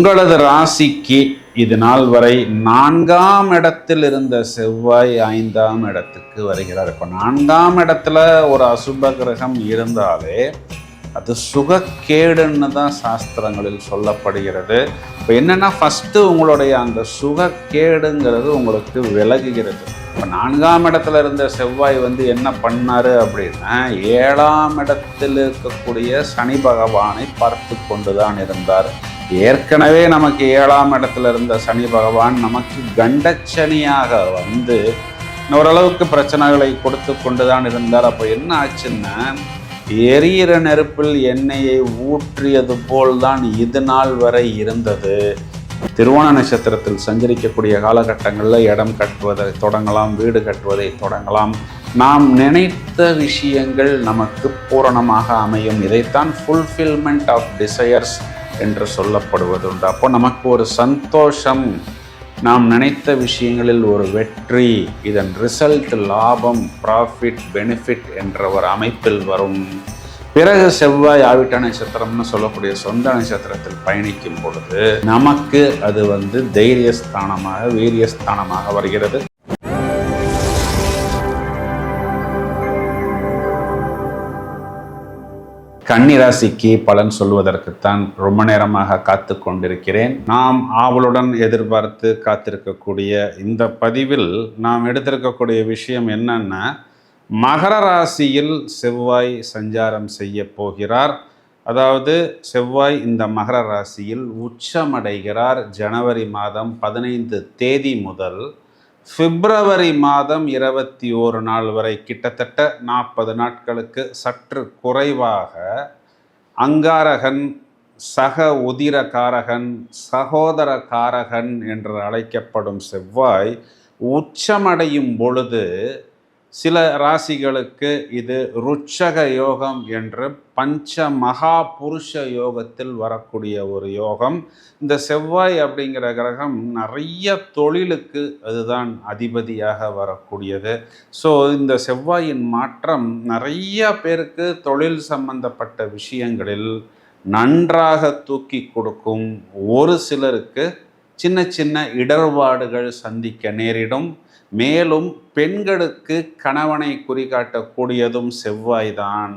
உங்களது ராசிக்கு இது நாள் வரை நான்காம் இடத்தில் இருந்த செவ்வாய் ஐந்தாம் இடத்துக்கு வருகிறார். இப்போ நான்காம் இடத்துல ஒரு அசுப கிரகம் இருந்தாலே அது சுகக்கேடுன்னு தான் சாஸ்திரங்களில் சொல்லப்படுகிறது. இப்போ என்னென்னா ஃபஸ்ட்டு உங்களுடைய அந்த சுகக்கேடுங்கிறது உங்களுக்கு விலகுகிறது. இப்போ நான்காம் இடத்துல இருந்த செவ்வாய் வந்து என்ன பண்ணார் அப்படின்னா ஏழாம் இடத்தில் இருக்கக்கூடிய சனி பகவானை பார்த்து கொண்டு தான் இருந்தார். ஏற்கனவே நமக்கு ஏழாம் இடத்துல இருந்த சனி பகவான் நமக்கு கண்டச்சனியாக வந்து ஓரளவுக்கு பிரச்சனைகளை கொடுத்து கொண்டு தான் இருந்தார். அப்போ என்ன ஆச்சுன்னா எரியிற நெருப்பில் எண்ணெயை ஊற்றியது போல் தான் இது நாள் வரை இருந்தது. திருவோண நட்சத்திரத்தில் சஞ்சரிக்கக்கூடிய காலகட்டங்களில் இடம் கட்டுவதை தொடங்கலாம் வீடு கட்டுவதை தொடங்கலாம். நாம் நினைத்த விஷயங்கள் நமக்கு பூரணமாக அமையும். இதைத்தான் ஃபுல்ஃபில்மெண்ட் ஆஃப் டிசையர்ஸ் என்று சொல்லப்படுவதுண்டு. அப்போ நமக்கு ஒரு சந்தோஷம். நாம் நினைத்த விஷயங்களில் ஒரு வெற்றி இதன் ரிசல்ட் லாபம் ப்ராஃபிட் பெனிஃபிட் என்ற ஒரு அமைப்பில் வரும். பிறகு செவ்வாய் ஆவிட்ட நட்சத்திரம்னு சொல்லக்கூடிய சொந்த நட்சத்திரத்தில் பயணிக்கும் பொழுது நமக்கு அது வந்து தைரியஸ்தானமாக வீரியஸ்தானமாக வருகிறது. கன்னிராசிக்கு பலன் சொல்வதற்குத்தான் ரொம்ப நேரமாக காத்து கொண்டிருக்கிறேன் நாம் ஆவலுடன் எதிர்பார்த்து காத்திருக்கக்கூடிய இந்த பதிவில் நாம் எடுத்திருக்கக்கூடிய விஷயம் என்னன்னா மகர ராசியில் செவ்வாய் சஞ்சாரம் செய்ய போகிறார். அதாவது செவ்வாய் இந்த மகர ராசியில் உச்சமடைகிறார் ஜனவரி மாதம் பதினைந்து தேதி முதல். பிப்ரவரி மாதம் இருபத்தி ஓரு நாள் வரை கிட்டத்தட்ட நாற்பது நாட்களுக்கு சற்று குறைவாக அங்காரகன் சக உதிரகாரகன் சகோதர காரகன் என்று அழைக்கப்படும் செவ்வாய் உச்சமடையும் பொழுது சில ராசிகளுக்கு இது ருச்சக யோகம் என்று பஞ்ச மகா புருஷ யோகத்தில் வரக்கூடிய ஒரு யோகம். இந்த செவ்வாய் அப்படிங்கிற கிரகம் நிறைய தொழிலுக்கு அதுதான் அதிபதியாக வரக்கூடியது. ஸோ இந்த செவ்வாயின் மாற்றம் நிறைய பேருக்கு தொழில் சம்பந்தப்பட்ட விஷயங்களில் நன்றாக தூக்கி கொடுக்கும் ஒரு சிலருக்கு சின்ன சின்ன இடர்பாடுகள் சந்திக்க நேரிடும். மேலும் பெண்களுக்கு கணவனை குறிகாட்டக்கூடியதும் செவ்வாய்தான்.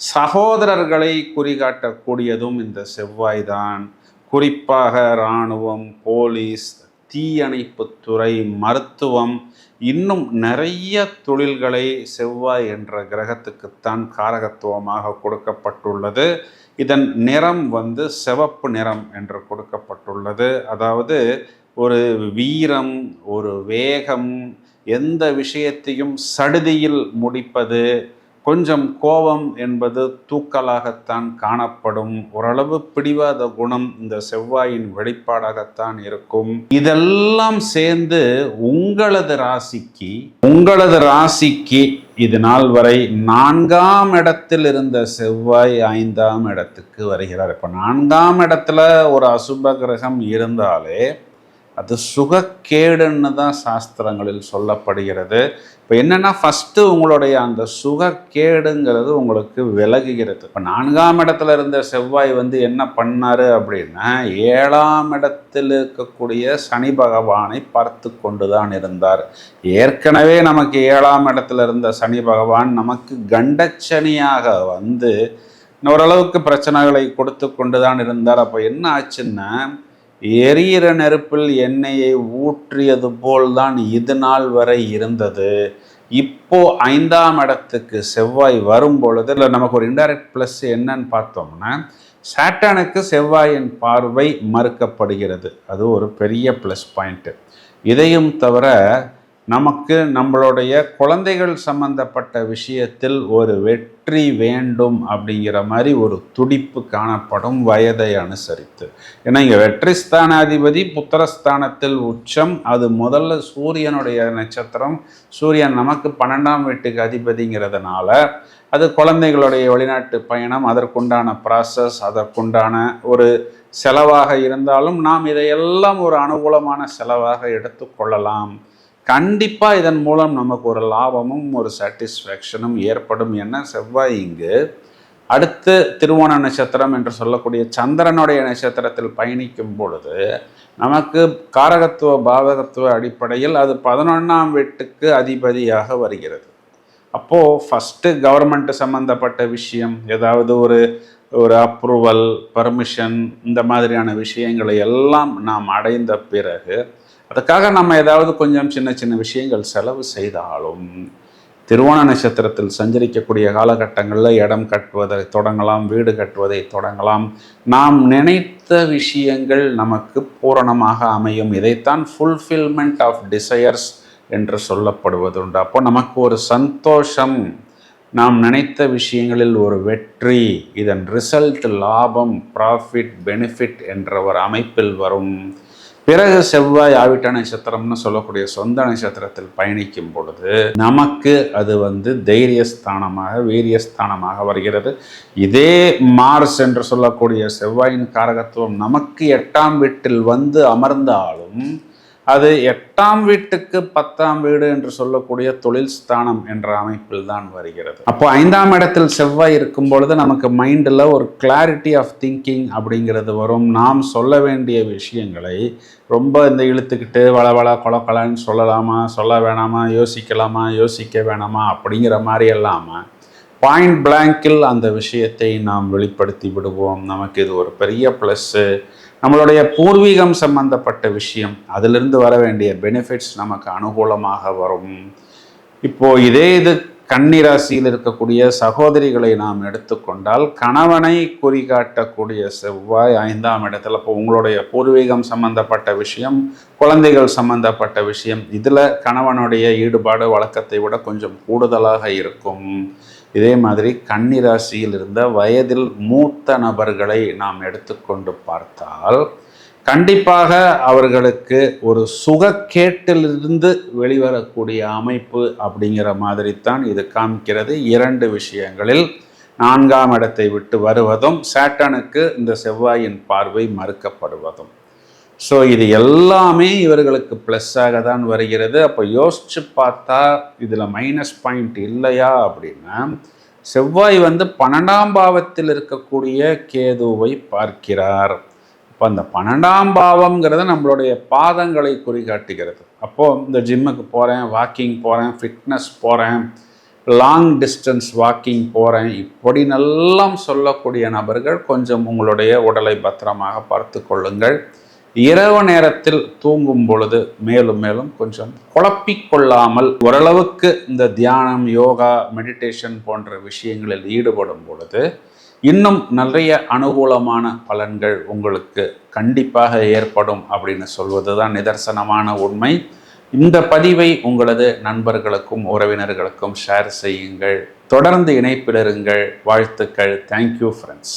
சகோதரர்களை குறிகாட்டக்கூடியதும் இந்த செவ்வாய்தான். குறிப்பாக இராணுவம் போலீஸ் தீயணைப்புத்துறை மருத்துவம் இன்னும் நிறைய தொழில்களை செவ்வாய் என்ற கிரகத்துக்குத்தான் காரகத்துவமாக கொடுக்கப்பட்டுள்ளது. இதன் நிறம் வந்து சிவப்பு நிறம் என்று கொடுக்கப்பட்டுள்ளது. அதாவது ஒரு வீரம் ஒரு வேகம் எந்த விஷயத்தையும் சடுதியில் முடிப்பது கொஞ்சம் கோபம் என்பது தூக்கலாகத்தான் காணப்படும். ஓரளவு பிடிவாத குணம் இந்த செவ்வாயின் வெளிப்பாடாகத்தான் இருக்கும். இதெல்லாம் சேர்ந்து உங்களது ராசிக்கு உங்களது ராசிக்கு இது நாள் வரை நான்காம் இடத்தில் இருந்த செவ்வாய் ஐந்தாம் இடத்துக்கு வருகிறார். இப்போ நான்காம் இடத்துல ஒரு அசுப கிரகம் இருந்தாலே அது சுகக்கேடுன்னு தான் சாஸ்திரங்களில் சொல்லப்படுகிறது. இப்போ என்னென்னா ஃபஸ்ட்டு உங்களுடைய அந்த சுகக்கேடுங்கிறது உங்களுக்கு விலகுகிறது. இப்போ நான்காம் இடத்துல இருந்த செவ்வாய் வந்து என்ன பண்ணார் அப்படின்னா ஏழாம் இடத்தில் இருக்கக்கூடிய சனி பகவானை பார்த்து கொண்டு தான் இருந்தார். ஏற்கனவே நமக்கு ஏழாம் இடத்துல இருந்த சனி பகவான் நமக்கு கண்டச்சனியாக வந்து ஓரளவுக்கு பிரச்சனைகளை கொடுத்து கொண்டு தான் இருந்தார். அப்போ என்ன ஆச்சுன்னா எரியிற நெருப்பில் எண்ணெயை ஊற்றியது போல்தான் இது நாள் வரை இருந்தது. இப்போ ஐந்தாம் இடத்துக்கு செவ்வாய் வரும் பொழுது இல்லை நமக்கு ஒரு இன்டைரக்ட் ப்ளஸ் என்னன்னு பார்த்தோம்னா சாட்டானுக்கு செவ்வாயின் பார்வை மறுக்கப்படுகிறது. அது ஒரு பெரிய ப்ளஸ் பாயிண்ட்டு இதையும் தவிர நமக்கு நம்மளுடைய குழந்தைகள் சம்பந்தப்பட்ட விஷயத்தில் ஒரு வெற்றி வேண்டும் அப்படிங்கிற மாதிரி ஒரு துடிப்பு காணப்படும் வயதை அனுசரித்து. ஏன்னா இங்கே வெற்றி ஸ்தானாதிபதி புத்திரஸ்தானத்தில் உச்சம். அது முதல்ல சூரியனுடைய நட்சத்திரம். சூரியன் நமக்கு பன்னெண்டாம் வீட்டுக்கு அதிபதிங்கிறதுனால அது குழந்தைகளுடைய வெளிநாட்டு பயணம் அதற்குண்டான ப்ராசஸ் அதற்குண்டான ஒரு செலவாக இருந்தாலும் நாம் இதையெல்லாம் ஒரு அனுகூலமான செலவாக எடுத்துக்கொள்ளலாம். கண்டிப்பாக இதன் மூலம் நமக்கு ஒரு லாபமும் ஒரு சாட்டிஸ்ஃபேக்ஷனும் ஏற்படும். என செவ்வாய் இங்கு அடுத்து திருவோண நட்சத்திரம் என்று சொல்லக்கூடிய சந்திரனுடைய நட்சத்திரத்தில் பயணிக்கும் பொழுது நமக்கு காரகத்துவ பாவகத்துவ அடிப்படையில் அது பதினொன்றாம் வீட்டுக்கு அதிபதியாக வருகிறது. அப்போது ஃபஸ்ட்டு கவர்மெண்ட் சம்மந்தப்பட்ட விஷயம் ஏதாவது ஒரு ஒரு அப்ரூவல் பர்மிஷன் இந்த மாதிரியான விஷயங்களை எல்லாம் நாம் அடைந்த பிறகு அதுக்காக நம்ம ஏதாவது கொஞ்சம் சின்ன சின்ன விஷயங்கள் செலவு செய்தாலும் திருவோண நட்சத்திரத்தில் சஞ்சரிக்கக்கூடிய காலகட்டங்களில் இடம் கட்டுவதை தொடங்கலாம் வீடு கட்டுவதை தொடங்கலாம். நாம் நினைத்த விஷயங்கள் நமக்கு பூரணமாக அமையும். இதைத்தான் ஃபுல்ஃபில்மெண்ட் ஆஃப் டிசையர்ஸ் என்று சொல்லப்படுவதுண்டு. அப்போ நமக்கு ஒரு சந்தோஷம் நாம் நினைத்த விஷயங்களில் ஒரு வெற்றி இதன் ரிசல்ட் லாபம் ப்ராஃபிட் பெனிஃபிட் என்ற ஒரு அமைப்பில் வரும். பிறகு செவ்வாய் ஆவிட்ட நட்சத்திரம்னு சொல்லக்கூடிய சொந்த நட்சத்திரத்தில் பயணிக்கும் பொழுது நமக்கு அது வந்து தைரியஸ்தானமாக வீரியஸ்தானமாக வருகிறது. இதே மார்ஸ் என்று சொல்லக்கூடிய செவ்வாயின் காரகத்துவம் நமக்கு எட்டாம் வீட்டில் வந்து அமர்ந்தாலும் அது எட்டாம் வீட்டுக்கு பத்தாம் வீடு என்று சொல்லக்கூடிய தொழில் ஸ்தானம் என்ற அமைப்பில் தான் வருகிறது. அப்போ ஐந்தாம் இடத்தில் செவ்வாய் இருக்கும் பொழுது நமக்கு மைண்டில் ஒரு கிளாரிட்டி ஆஃப் திங்கிங் அப்படிங்கிறது வரும். நாம் சொல்ல வேண்டிய விஷயங்களை ரொம்ப இந்த இழுத்துக்கிட்டு வளவள கொலக்கொலன்னு சொல்லலாமா சொல்ல வேணாமா யோசிக்கலாமா யோசிக்க வேணாமா அப்படிங்கிற மாதிரி இல்லாமல் பாயிண்ட் பிளாங்கில் அந்த விஷயத்தை நாம் வெளிப்படுத்தி விடுவோம். நமக்கு இது ஒரு பெரிய ப்ளஸ்ஸு நம்மளுடைய பூர்வீகம் சம்பந்தப்பட்ட விஷயம். அதிலிருந்து வர வேண்டிய பெனிஃபிட்ஸ் நமக்கு அனுகூலமாக வரும். இப்போ இதே இது கன்னிராசியில் இருக்கக்கூடிய சகோதரிகளை நாம் எடுத்துக்கொண்டால் கணவனை குறிகாட்டக்கூடிய செவ்வாய் ஐந்தாம் இடத்துல இப்போ உங்களுடைய பூர்வீகம் சம்பந்தப்பட்ட விஷயம் குழந்தைகள் சம்பந்தப்பட்ட விஷயம் இதில் கணவனுடைய ஈடுபாடு வழக்கத்தை விட கொஞ்சம் கூடுதலாக இருக்கும். இதே மாதிரி கன்னிராசியில் இருந்த வயதில் மூத்த நபர்களை நாம் எடுத்துக்கொண்டு பார்த்தால் கண்டிப்பாக அவர்களுக்கு ஒரு சுகக்கேட்டிலிருந்து வெளிவரக்கூடிய அமைப்பு அப்படிங்கிற மாதிரி தான் இது காமிக்கிறது. இரண்டு விஷயங்களில் நான்காம் இடத்தை விட்டு வருவதும் சேட்டனுக்கு இந்த செவ்வாயின் பார்வை மறுக்கப்படுவதும். ஸோ இது எல்லாமே இவர்களுக்கு ப்ளஸ்ஸாக தான் வருகிறது. அப்போ யோசித்து பார்த்தா இதில் மைனஸ் பாயிண்ட் இல்லையா அப்படின்னா செவ்வாய் வந்து பன்னெண்டாம் பாவத்தில் இருக்கக்கூடிய கேதுவை பார்க்கிறார். இப்போ அந்த பன்னெண்டாம் பாவம்ங்கிறது நம்மளுடைய பாதங்களை குறிகாட்டுகிறது. அப்போது இந்த ஜிம்முக்கு போகிறேன் வாக்கிங் போகிறேன் ஃபிட்னஸ் போகிறேன் லாங் டிஸ்டன்ஸ் வாக்கிங் போகிறேன் இப்படி நல்லா சொல்லக்கூடிய நபர்கள் கொஞ்சம் உங்களுடைய உடலை பத்திரமாக பார்த்து கொள்ளுங்கள். இரவு நேரத்தில் தூங்கும் பொழுது மேலும் மேலும் கொஞ்சம் குழப்பிக்கொள்ளாமல் ஓரளவுக்கு இந்த தியானம் யோகா மெடிடேஷன் போன்ற விஷயங்களில் ஈடுபடும் பொழுது இன்னும் நிறைய அனுகூலமான பலன்கள் உங்களுக்கு கண்டிப்பாக ஏற்படும் அப்படின்னு சொல்வது தான் நிதர்சனமான உண்மை. இந்த பதிவை உங்களது நண்பர்களுக்கும் உறவினர்களுக்கும் ஷேர் செய்யுங்கள். தொடர்ந்து இணைப்பிலிருங்கள் வாழ்த்துக்கள். Thank you friends